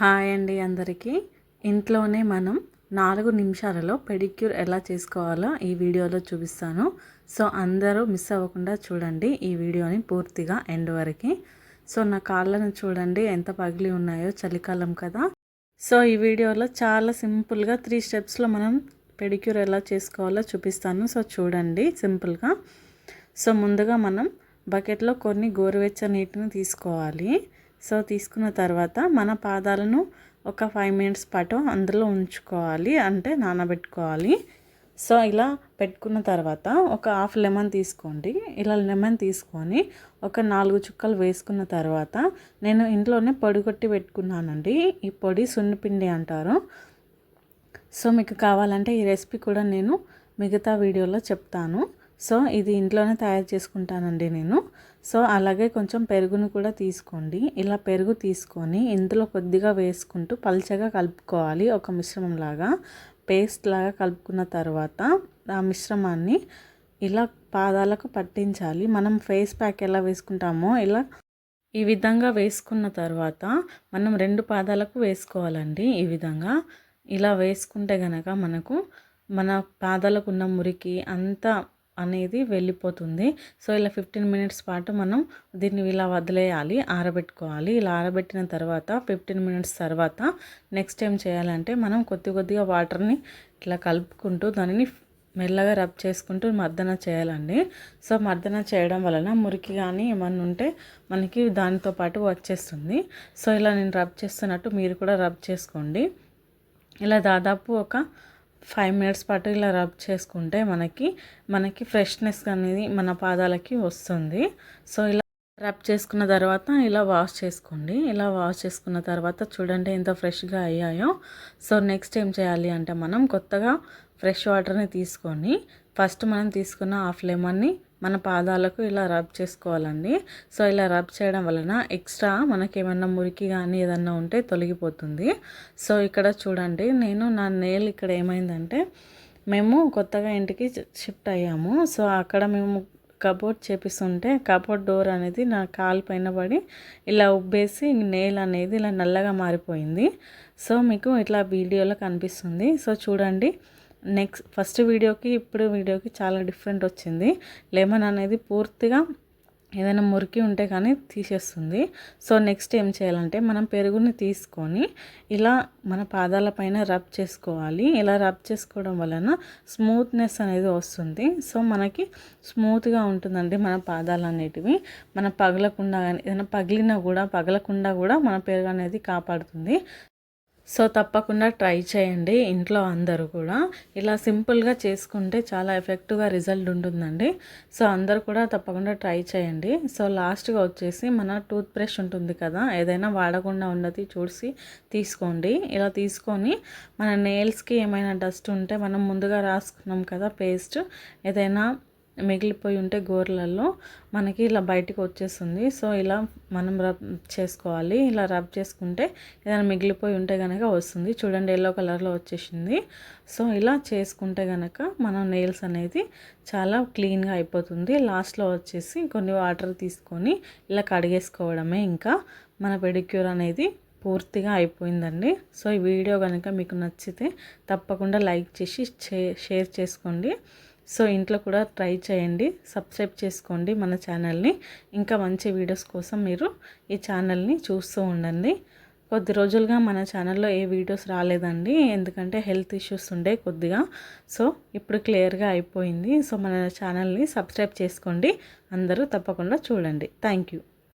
Hi అండి అందరికీ. ఇంట్లోనే మనం నాలుగు నిమిషాలలో పెడిక్యూర్ ఎలా చేసుకోవాలో ఈ వీడియోలో చూపిస్తాను. సో అందరూ మిస్ అవ్వకుండా చూడండి ఈ వీడియోని పూర్తిగా ఎండ్ వరకు. సో నా కాళ్ళను చూడండి ఎంత పగిలి ఉన్నాయో చలికాలం కదా. సో ఈ వీడియోలో చాలా సింపుల్గా త్రీ స్టెప్స్లో మనం పెడిక్యూర్ ఎలా చేసుకోవాలో చూపిస్తాను. సో చూడండి సింపుల్గా. సో ముందుగా మనం బకెట్లో కొన్ని గోరువెచ్చ నీటిని తీసుకోవాలి. సో తీసుకున్న తర్వాత మన పాదాలను ఒక ఫైవ్ మినిట్స్ పాటు అందులో ఉంచుకోవాలి అంటే నానబెట్టుకోవాలి. సో ఇలా పెట్టుకున్న తర్వాత ఒక హాఫ్ లెమన్ తీసుకోండి. ఇలా లెమన్ తీసుకొని ఒక నాలుగు చుక్కలు వేసుకున్న తర్వాత నేను ఇంట్లోనే పొడి కొట్టి పెట్టుకున్నానండి. ఈ పొడి సున్నిపిండి అంటారు. సో మీకు కావాలంటే ఈ రెసిపీ కూడా నేను మిగతా వీడియోలో చెప్తాను. సో ఇది ఇంట్లోనే తయారు చేసుకుంటానండి నేను. సో అలాగే కొంచెం పెరుగును కూడా తీసుకోండి. ఇలా పెరుగు తీసుకొని ఇందులో కొద్దిగా వేసుకుంటూ పల్చగా కలుపుకోవాలి ఒక మిశ్రమం లాగా పేస్ట్ లాగా కలుపుకున్న తర్వాత ఆ మిశ్రమాన్ని ఇలా పాదాలకు పట్టించాలి. మనం ఫేస్ ప్యాక్ ఎలా వేసుకుంటామో ఇలా ఈ విధంగా వేసుకున్న తర్వాత మనం రెండు పాదాలకు వేసుకోవాలండి ఈ విధంగా. ఇలా వేసుకుంటే గనక మనకు మన పాదాలకు ఉన్న మురికి అంతా అనేది వెళ్ళిపోతుంది. సో ఇలా ఫిఫ్టీన్ మినిట్స్ పాటు మనం దీన్ని ఇలా వదిలేయాలి ఆరబెట్టుకోవాలి. ఇలా ఆరబెట్టిన తర్వాత ఫిఫ్టీన్ మినిట్స్ తర్వాత నెక్స్ట్ ఏం చేయాలంటే మనం కొద్ది కొద్దిగా వాటర్ని ఇట్లా కలుపుకుంటూ దానిని మెల్లగా రబ్ చేసుకుంటూ మర్దన చేయాలండి. సో మర్దన చేయడం వలన మురికి కానీ ఏమన్నా ఉంటే మనకి దానితో పాటు వచ్చేస్తుంది. సో ఇలా నేను రబ్ చేస్తున్నట్టు మీరు కూడా రబ్ చేసుకోండి. ఇలా దాదాపు ఒక ఫైవ్ మినిట్స్ పాటు ఇలా రబ్ చేసుకుంటే మనకి మనకి ఫ్రెష్నెస్ అనేది మన పాదాలకి వస్తుంది. సో ఇలా రబ్ చేసుకున్న తర్వాత ఇలా వాష్ చేసుకోండి. ఇలా వాష్ చేసుకున్న తర్వాత చూడండి ఎంత ఫ్రెష్గా అయ్యాయో. సో నెక్స్ట్ ఏం చేయాలి అంటే మనం కొత్తగా ఫ్రెష్ వాటర్ని తీసుకొని ఫస్ట్ మనం తీసుకున్న హాఫ్ లెమన్ని మన పాదాలకు ఇలా రబ్ చేసుకోవాలండి. సో ఇలా రబ్ చేయడం వలన ఎక్స్ట్రా మనకేమన్నా మురికి కానీ ఏదన్నా ఉంటే తొలగిపోతుంది. సో ఇక్కడ చూడండి నేను నా నేల్ ఇక్కడ ఏమైందంటే మేము కొత్తగా ఇంటికి షిఫ్ట్ అయ్యాము. సో అక్కడ మేము కబోర్డ్ చేపిస్తుంటే కబోర్డ్ డోర్ అనేది నా కాలు పైన పడి ఇలా ఉబ్బేసి నేల్ అనేది ఇలా నల్లగా మారిపోయింది. సో మీకు ఇట్లా వీడియోలో కనిపిస్తుంది. సో చూడండి నెక్స్ట్ ఫస్ట్ వీడియోకి ఇప్పుడు వీడియోకి చాలా డిఫరెంట్ వచ్చింది. లెమన్ అనేది పూర్తిగా ఏదైనా మురికి ఉంటే కానీ తీసేస్తుంది. సో నెక్స్ట్ ఏం చేయాలంటే మనం పెరుగుని తీసుకొని ఇలా మన పాదాల పైన రబ్ చేసుకోవాలి. ఇలా రబ్ చేసుకోవడం వలన స్మూత్నెస్ అనేది వస్తుంది. సో మనకి స్మూత్గా ఉంటుందండి మన పాదాలు అనేటివి. మన పగలకుండా కానీ ఏదైనా పగిలినా కూడా పగలకుండా కూడా మన పెరుగు అనేది కాపాడుతుంది. సో తప్పకుండా ట్రై చేయండి ఇంట్లో అందరూ కూడా. ఇలా సింపుల్గా చేసుకుంటే చాలా ఎఫెక్టివ్గా రిజల్ట్ ఉంటుందండి. సో అందరూ కూడా తప్పకుండా ట్రై చేయండి. సో లాస్ట్గా వచ్చేసి మన టూత్ బ్రష్ ఉంటుంది కదా ఏదైనా వాడకుండా ఉన్నది చూసి తీసుకోండి. ఇలా తీసుకొని మన నెయిల్స్కి ఏమైనా డస్ట్ ఉంటే మనం ముందుగా రాసుకున్నాం కదా పేస్ట్ ఏదైనా మిగిలిపోయి ఉంటే గోర్లలో మనకి ఇలా బయటికి వచ్చేస్తుంది. సో ఇలా మనం రబ్ చేసుకోవాలి. ఇలా రబ్ చేసుకుంటే ఏదైనా మిగిలిపోయి ఉంటే కనుక వస్తుంది. చూడండి ఎల్లో కలర్లో వచ్చేసింది. సో ఇలా చేసుకుంటే కనుక మనం నెయిల్స్ అనేది చాలా క్లీన్గా అయిపోతుంది. లాస్ట్లో వచ్చేసి కొన్ని వాటర్ తీసుకొని ఇలా కడిగేసుకోవడమే ఇంకా మన పెడిక్యూర్ అనేది పూర్తిగా అయిపోయిందండి. సో ఈ వీడియో కనుక మీకు నచ్చితే తప్పకుండా లైక్ చేసి షేర్ చేసుకోండి. సో ఇంట్లో కూడా ట్రై చేయండి సబ్స్క్రైబ్ చేసుకోండి మన ఛానల్ని. ఇంకా మంచి వీడియోస్ కోసం మీరు ఈ ఛానల్ని చూస్తూ ఉండండి. కొద్ది రోజులుగా మన ఛానల్లో ఏ వీడియోస్ రాలేదండి ఎందుకంటే హెల్త్ ఇష్యూస్ ఉండే కొద్దిగా. సో ఇప్పుడు క్లియర్గా అయిపోయింది. సో మన ఛానల్ని సబ్స్క్రైబ్ చేసుకోండి. అందరూ తప్పకుండా చూడండి. Thank you.